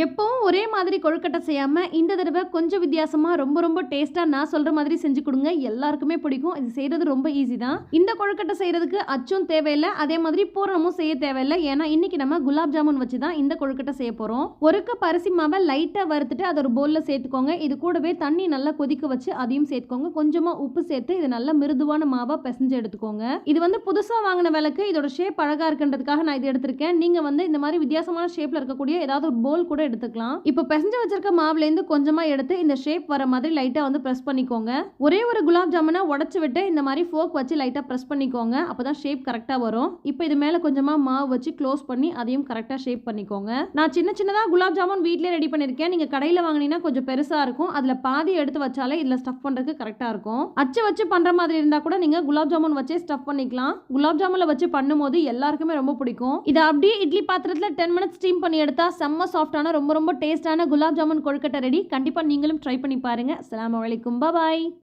எப்பவும் ஒரே மாதிரி கொழுக்கட்டை செய்யாமல் இந்த தடவை கொஞ்சம் வித்தியாசமாக ரொம்ப ரொம்ப டேஸ்ட்டாக நான் சொல்கிற மாதிரி செஞ்சு கொடுங்க. எல்லாருக்குமே பிடிக்கும். இது செய்கிறது ரொம்ப ஈஸி தான். இந்த கொழுக்கட்டை செய்கிறதுக்கு அச்சும் தேவையில்லை. அதே மாதிரி பூரணமும் செய்ய தேவையில்லை. ஏன்னா இன்னைக்கு நம்ம குலாப் ஜாமுன் வச்சு தான் இந்த கொழுக்கட்டை செய்ய போகிறோம் ஒரு கப் அரிசி மாவை லைட்டாக வறுத்துட்டு அதை ஒரு பவுலில் சேர்த்துக்கோங்க. இது கூடவே தண்ணி நல்லா கொதிக்க வச்சு அதையும் சேர்த்துக்கோங்க. கொஞ்சமாக உப்பு சேர்த்து இது நல்ல மிருதுவான மாவாக பிசைஞ்சு எடுத்துக்கோங்க. இது வந்து புதுசாக வாங்கின விளக்கு. இதோட ஷேப் அழகாக இருக்குன்றதுக்காக நான் இது எடுத்திருக்கேன். நீங்கள் வந்து இந்த மாதிரி வித்தியாசமான ஷேப்பில் இருக்கக்கூடிய ஏதாவது ஒரு போல் கூட எடுத்துக்கலாம். இப்போ பிசைஞ்சு வச்சிருக்க மாவுலேருந்து கொஞ்சமாக எடுத்து இந்த ஷேப் வர மாதிரி லைட்டாக வந்து ப்ரெஸ் பண்ணிக்கோங்க. ஒரே ஒரு குலாப் ஜாமுனை உடச்சி விட்டு இந்த மாதிரி ஃபோக் வச்சு லைட்டாக ப்ரெஸ் பண்ணிக்கோங்க. அப்போ தான் ஷேப் கரெக்டாக வரும். இப்போ இது மேலே கொஞ்சமாக மாவு வச்சு க்ளோஸ் பண்ணி அதையும் கரெக்டாக ஷேப் பண்ணிக்கோங்க. நான் சின்ன சின்னதாக குலாப் ஜாமுன் வீட்டிலே ரெடி பண்ணியிருக்கேன் நீங்கள் கடையில் வாங்கினீங்கன்னா கொஞ்சம் பெருசாக இருக்கும். அதில் பாதி எடுத்து வச்சாலே இதில் ஸ்டஃப் பண்ணுறதுக்கு கரெக்டாக இருக்கும். அச்சு வச்சு பண்ணுற மாதிரி இருந்தால் கூட நீங்கள் குலாப் ஜாமுன் வச்சே ஸ்டஃப் பண்ணிக்கலாம். குலாப் ஜாமுனில் வச்சு பண்ணும்போது எல்லாருக்குமே ரொம்ப பிடிக்கும். இதை அப்படியே இட்லி பாத்திரத்தில் டென் மினிட்ஸ் ஸ்டீம் பண்ணி எடுத்தா செம்ம சாஃப்டான ரொம்ப ரொம்ப டேஸ்ட்டான குலாப் ஜாமுன் கொழுக்கட்டை ரெடி. கண்டிப்பாக நீங்களும் ட்ரை பண்ணி பாருங்க. அஸ்ஸலாமு அலைக்கும். பாய்